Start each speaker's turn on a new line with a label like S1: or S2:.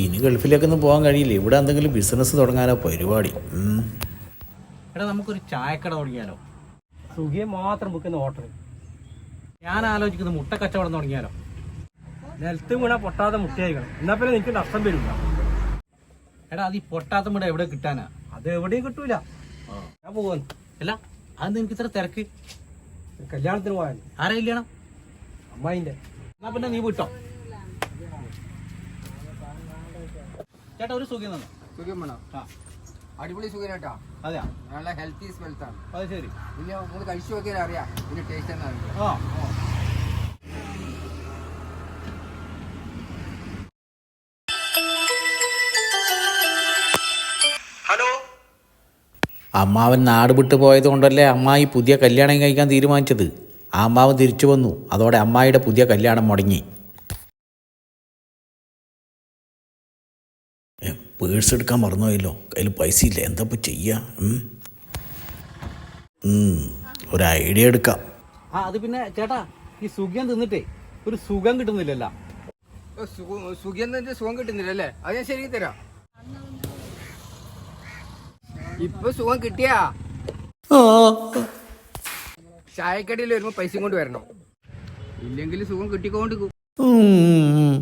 S1: ഇനി ഗൾഫിലേക്കൊന്നും പോകാൻ കഴിയില്ല. ഇവിടെ എന്തെങ്കിലും ബിസിനസ് തുടങ്ങാനോ പരിപാടി.
S2: എടാ നമുക്കൊരു ചായക്കട തുടങ്ങിയാലോ?
S3: സുഖിയെ മാത്രം വെക്കുന്ന ഹോട്ടൽ
S2: ഞാൻ ആലോചിക്കുന്നത് മുട്ട കച്ചവടം തുടങ്ങിയാലോ?
S3: നിലത്ത് വീണ പൊട്ടാത്ത മുട്ടയായിക്കണം എന്നാ പിന്നെ നിനക്ക് നഷ്ടം വരില്ല.
S2: എടാ അത് ഈ പൊട്ടാത്ത മുട എവിടെ കിട്ടാനാ?
S3: അത് എവിടെയും കിട്ടൂല. ഞാൻ പോകുന്നു
S2: അല്ല അത് നിനക്ക് ഇത്ര തിരക്ക്?
S3: കല്യാണത്തിന് പോയാൽ
S2: ആരാ കല്യാണം?
S3: അമ്മായിന്റെ
S2: എന്നാ പിന്നെ നീ വിട്ടോ? ചേട്ടാ ഒരു സുഖം തന്നെ.
S4: സുഖം വേണം.
S2: ആ.
S4: അടിപൊളി സുഖം കേട്ടാ
S2: അതെയാ?
S4: നല്ല ഹെൽത്തി സ്മെൽസ് ആണ്.
S2: അത് ശരി.
S4: പിന്നെ നമ്മൾ കഴിച്ചു നോക്കിയാൽ അറിയാം ഇതിന്റെ ടേസ്റ്റ് എന്താണ്
S2: ആ.
S1: അമ്മാവൻ നാട് വിട്ടു പോയത് കൊണ്ടല്ലേ അമ്മായി പുതിയ കല്യാണം കഴിക്കാൻ തീരുമാനിച്ചത്. ആ അമ്മാവൻ തിരിച്ചു വന്നു. അതോടെ അമ്മായിയുടെ പുതിയ കല്യാണം മുടങ്ങി. പേഴ്സ് എടുക്കാൻ മറന്നുപോയല്ലോ. കയ്യിൽ പൈസ ഇല്ല എന്താ ഇപ്പം ചെയ്യുക ഒരു ഐഡിയ എടുക്കാം.
S2: ആ അത് പിന്നെ ചേട്ടാ ഈ സുഖം തിന്നിട്ടേ ഒരു സുഖം കിട്ടുന്നില്ലല്ലോ.
S4: സുഖം തന്നെ സുഖം കിട്ടുന്നില്ല അല്ലേ അത് ഞാൻ ശരിക്കും തരാം. ഇപ്പൊ സുഖം കിട്ടിയാ? ചായക്കടയിൽ വരുമ്പോ പൈസ കൊണ്ട് വരണം. ഇല്ലെങ്കിൽ സുഖം കിട്ടിക്കൊണ്ട്
S1: ഉം.